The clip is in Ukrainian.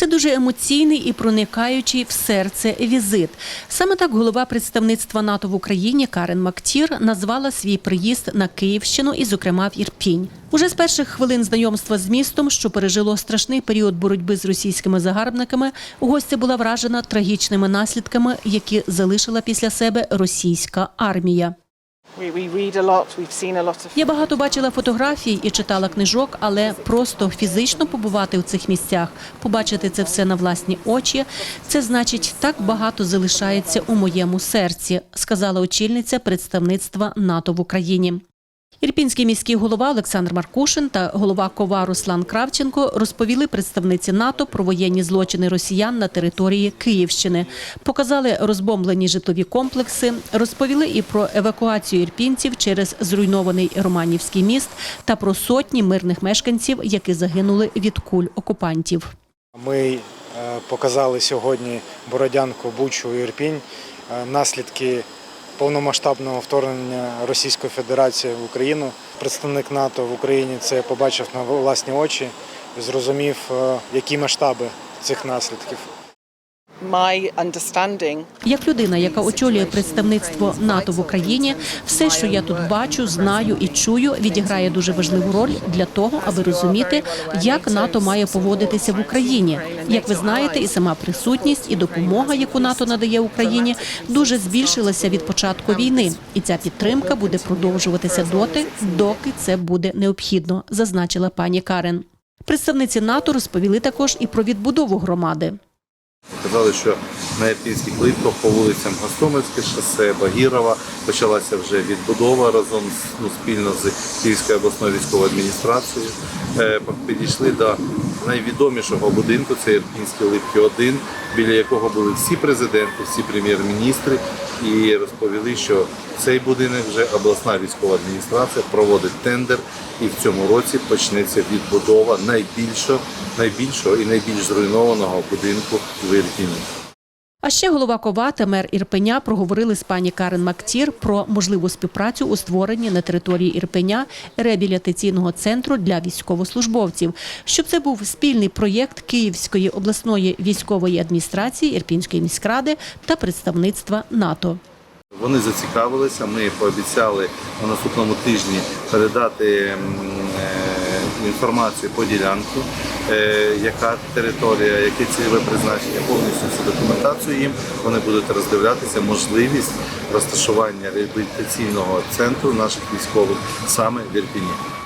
Це дуже емоційний і проникаючий в серце візит. Саме так голова представництва НАТО в Україні Карен Мактір назвала свій приїзд на Київщину і, зокрема, в Ірпінь. Уже з перших хвилин знайомства з містом, що пережило страшний період боротьби з російськими загарбниками, гостя була вражена трагічними наслідками, які залишила після себе російська армія. Я багато бачила фотографій і читала книжок, але просто фізично побувати у цих місцях, побачити це все на власні очі, це значить так багато залишається у моєму серці, сказала очільниця представництва НАТО в Україні. Ірпінський міський голова Олександр Маркушин та голова КОВА Руслан Кравченко розповіли представниці НАТО про воєнні злочини росіян на території Київщини, показали розбомблені житлові комплекси, розповіли і про евакуацію ірпінців через зруйнований Романівський міст та про сотні мирних мешканців, які загинули від куль окупантів. Ми е, показали сьогодні Бородянку, Бучу Ірпінь, е, наслідки повномасштабного вторгнення Російської Федерації в Україну. Представник НАТО в Україні це побачив на власні очі зрозумів, е, які масштаби цих наслідків. My understanding. Як людина, яка очолює представництво НАТО в Україні, все, що я тут бачу, знаю і чую, відіграє дуже важливу роль для того, аби розуміти, як НАТО має поводитися в Україні. Як ви знаєте, і сама присутність, і допомога, яку НАТО надає Україні, дуже збільшилася від початку війни, і ця підтримка буде продовжуватися доти, доки це буде необхідно, зазначила пані Карен. Представниці НАТО розповіли також і про відбудову громади. Казали, що на Ірпінських липках по вулицям Гостомельське шосе, Багірова почалася вже відбудова разом з ну, спільно з Київською обласною військовою адміністрацією. Е, Підійшли до найвідомішого будинку, це Ірпінські липки 1 біля якого були всі президенти, всі прем'єр-міністри, і розповіли, що цей будинок вже обласна військова адміністрація проводить тендер, і в цьому році почнеться відбудова найбільшого, найбільшого і найбільш зруйнованого будинку в Ірпіні. А ще голова КОВА та мер Ірпеня проговорили з пані Карен Мактір про можливу співпрацю у створенні на території Ірпеня реабілітаційного центру для військовослужбовців, щоб це був спільний проєкт Київської обласної військової адміністрації, Ірпінської міськради та представництва НАТО. Вони зацікавилися. Ми пообіцяли на наступному тижні передати е, інформацію по ділянку, яка територія, яке цільове призначення, повністю всю документацію їм. Вони будуть роздивлятися можливість розташування реабілітаційного центру наших військових саме в Ірпіні.